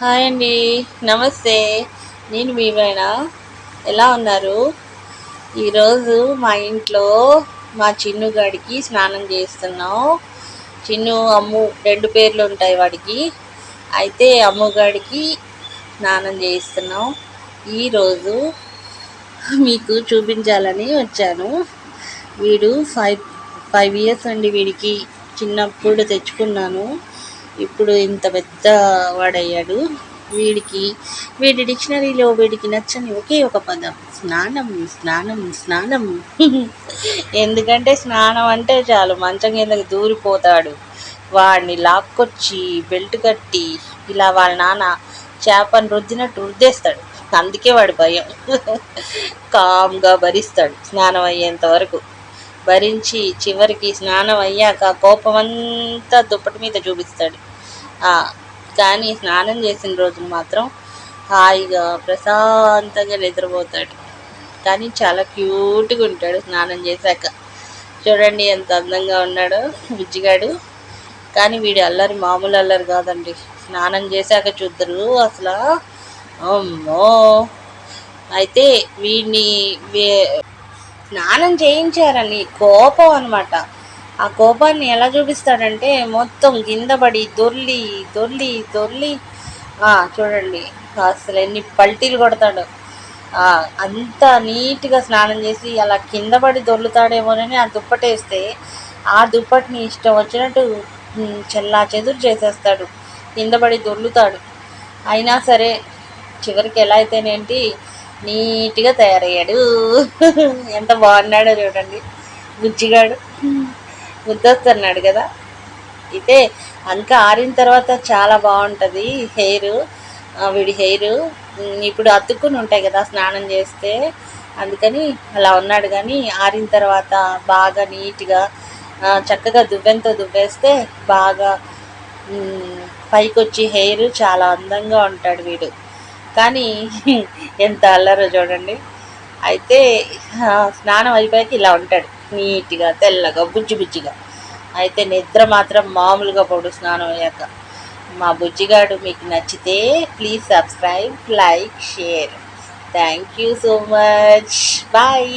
Hi అండి. నమస్తే. నేను మీవేణ ఎలా ఉన్నారు? ఈరోజు మా ఇంట్లో మా చిన్నుగాడికి స్నానం చేస్తున్నాం. చిన్ను అమ్ము రెండు పేర్లు ఉంటాయి వాడికి. అయితే అమ్ముగాడికి స్నానం చేయిస్తున్నాం. ఈరోజు మీకు చూపించాలని వచ్చాను. వీడు ఫైవ్ ఫైవ్ ఇయర్స్ అండి వీడికి. చిన్నప్పుడు తెచ్చుకున్నాను. ఇప్పుడు ఇంత పెద్ద వాడయ్యాడు. వీడికి వీడి డిక్షనరీలో వీడికి నచ్చని ఒకే ఒక పదం. స్నానం స్నానం స్నానం. ఎందుకంటే స్నానం అంటే చాలు మంచం కిందకి దూరిపోతాడు. వాడిని లాక్కొచ్చి బెల్ట్ కట్టి ఇలా వాళ్ళ నాన్న చేపను రుద్దినట్టు రుద్దేస్తాడు. అందుకే వాడు భయం. కామ్గా భరిస్తాడు స్నానం అయ్యేంత వరకు. భరించి చివరికి స్నానం అయ్యాక కోపం అంతా దుప్పటి మీద చూపిస్తాడు. కానీ స్నానం చేసిన రోజున మాత్రం హాయిగా ప్రశాంతంగా నిద్రపోతాడు. కానీ చాలా క్యూట్గా ఉంటాడు స్నానం చేశాక. చూడండి ఎంత అందంగా ఉన్నాడో బుజ్జిగాడు. కానీ వీడి అల్లరి మామూలు అల్లరి కాదండి. స్నానం చేశాక చూద్దరు అసలు. అమ్మో! అయితే వీడిని స్నానం చేయించారని కోపం అనమాట ఆ కోపాన్ని ఎలా చూపిస్తాడంటే మొత్తం కిందపడి దొర్లి దొర్లి దొర్లి. చూడండి అసలు ఎన్ని పల్టీలు కొడతాడు. అంత నీట్గా స్నానం చేసి అలా కింద పడి దొర్లుతాడేమోనని ఆ దుప్పటేస్తే ఆ దుప్పటిని ఇష్టం వచ్చినట్టు చెల్లా చెదురు చేసేస్తాడు. కింద పడి దొర్లుతాడు. అయినా సరే చివరికి ఎలా అయితేనేంటి నీట్గా తయారయ్యాడు. ఎంత బాగున్నాడో చూడండి. బుజ్జిగాడు. ముద్దొస్తున్నాడు కదా. అయితే అంక ఆరిన తర్వాత చాలా బాగుంటుంది హెయిర్. వీడి హెయిర్. ఇప్పుడు అతుక్కుని ఉంటాయి కదా స్నానం చేస్తే. అందుకని అలా ఉన్నాడు కానీ ఆరిన తర్వాత బాగా నీట్గా చక్కగా దువ్వెంతో దువ్వేస్తే బాగా పైకొచ్చి హెయిర్ చాలా అందంగా ఉంటాడు వీడు. కానీ ఎంత అల్లరో చూడండి. అయితే స్నానం అయిపోయాక ఇలా ఉంటాడు. నీట్గా తెల్లగా బుజ్జి బుజ్జిగా. అయితే నిద్ర మాత్రం మామూలుగా పడు స్నానం అయ్యాక. మా బుజ్జిగాడు మీకు నచ్చితే please subscribe like share thank you so much bye